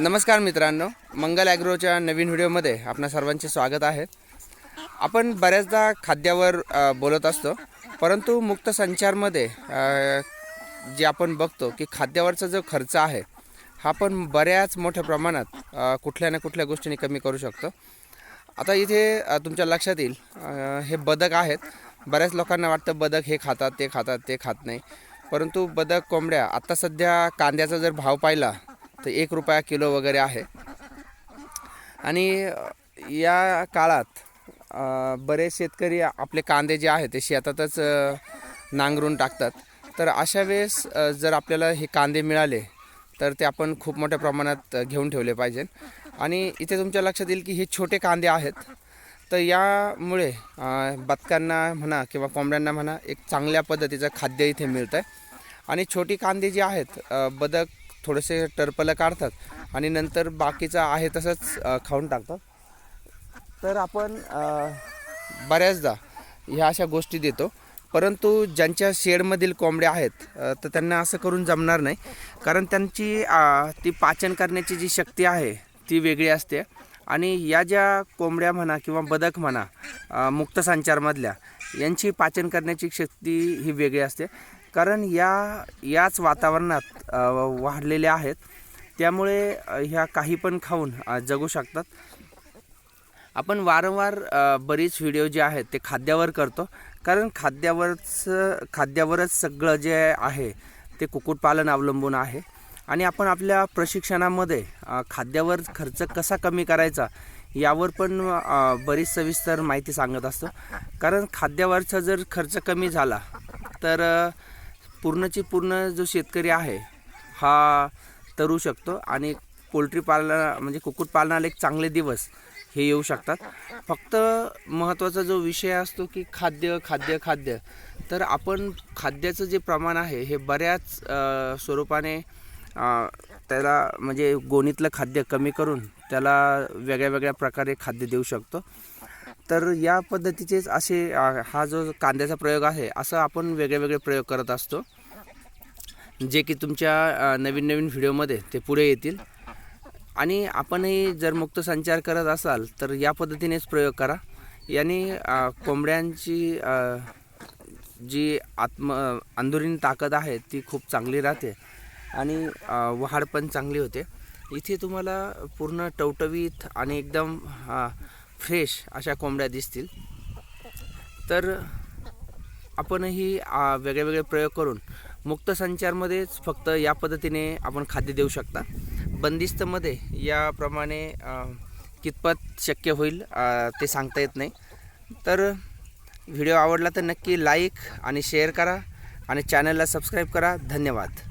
नमस्कार मित्रांनो मंगल ॲग्रोच्या नवीन व्हिडिओमध्ये आपणा सर्वांचे स्वागत आहे. आपण बऱ्याचदा खाद्यावर बोलत असतो परंतु मुक्त संचारमध्ये जे आपण बघतो की खाद्यावरचा जो खर्च आहे हा पण बऱ्याच मोठ्या प्रमाणात कुठल्या ना कुठल्या गोष्टीने कमी करू शकतो. आता इथे तुमच्या लक्षात येईल हे बदक आहेत. बऱ्याच लोकांना वाटतं बदक हे खातात ते खातात ते खात नाही. परंतु बदक कोंबड्या आत्ता सध्या कांद्याचा जर भाव पाहिला तर एक रुपया किलो वगैरे आहे. आणि या काळात बरेच शेतकरी आपले कांदे जे आहेत ते शेतातच नांगरून टाकतात. तर अशा वेळेस जर आपल्याला हे कांदे मिळाले तर ते आपण खूप मोठ्या प्रमाणात घेऊन ठेवले पाहिजे आणि इथे तुमच्या लक्षात येईल की हे छोटे कांदे आहेत. तर यामुळे बदकांना म्हणा किंवा कोंबड्यांना म्हणा एक चांगल्या पद्धतीचं खाद्य इथे मिळतं आहे आणि छोटी कांदे जी आहेत बदक थोडेसे टरपलं काढतात आणि नंतर बाकीचं आहे तसंच खाऊन टाकतात. तर आपण बऱ्याचदा ह्या अशा गोष्टी देतो. परंतु ज्यांच्या शेडमधील कोंबड्या आहेत तर त्यांना असं करून जमणार नाही. कारण त्यांची ती पाचन करण्याची जी शक्ती आहे ती वेगळी असते. आणि या ज्या कोंबड्या म्हणा किंवा बदक म्हणा मुक्त संचारमधल्या यांची पाचन करण्याची शक्ती ही वेगळी असते. कारण या याच वातावरणात वाढलेल्या आहेत. त्यामुळे ह्या काही पण खाऊन जगू शकतात. आपण वारंवार बरीच व्हिडिओ जे आहेत ते खाद्यावर करतो. कारण खाद्यावरच खाद्यावरच सगळं जे आहे ते कुक्कुटपालन अवलंबून आहे. आणि आपण आपल्या प्रशिक्षणामध्ये खाद्यावर खर्च कसा कमी करायचा यावर पण बरीच सविस्तर माहिती सांगत असतो. कारण खाद्यावरचा जर खर्च कमी झाला तर पूर्णची पूर्ण जो शेतकरी आहे हा तरू शकतो आणि पोल्ट्री पालना म्हणजे कुक्कुटपालनाला एक चांगले दिवस हे येऊ शकतात. फक्त महत्त्वाचा जो विषय असतो की खाद्य खाद्य खाद्य. तर आपण खाद्याचं जे प्रमाण आहे हे बऱ्याच स्वरूपाने त्याला म्हणजे गोणीतलं खाद्य कमी करून त्याला वेगळ्या वेगळ्या प्रकारे खाद्य देऊ शकतो. तर या पद्धतीचेच असे हा जो कांद्याचा प्रयोग आहे असं आपण वेगळे वेगळे प्रयोग करत असतो. जे की तुमच्या नवीन नवीन व्हिडिओमध्ये ते पुढे येतील. आणि आपणही जर मुक्त संचार करत असाल तर या पद्धतीनेच प्रयोग करा. याने कोंबड्यांची जी आत्म अंदुरीन ताकद आहे ती खूप चांगली राहते. आणि वाढ पण चांगली होते. इथे तुम्हाला पूर्ण टवटवीत आणि एकदम फ्रेश अशा कोंबड्या दिसतील. तर आपणही वेगळे वेगळे प्रयोग करून मुक्त संचारमध्येच फक्त या पद्धतीने आपण खाद्य देऊ शकता. बंदिस्तमध्ये याप्रमाणे कितपत शक्य होईल ते सांगता येत नाही. तर व्हिडिओ आवडला तर नक्की लाईक आणि शेअर करा आणि चॅनलला सबस्क्राईब करा. धन्यवाद.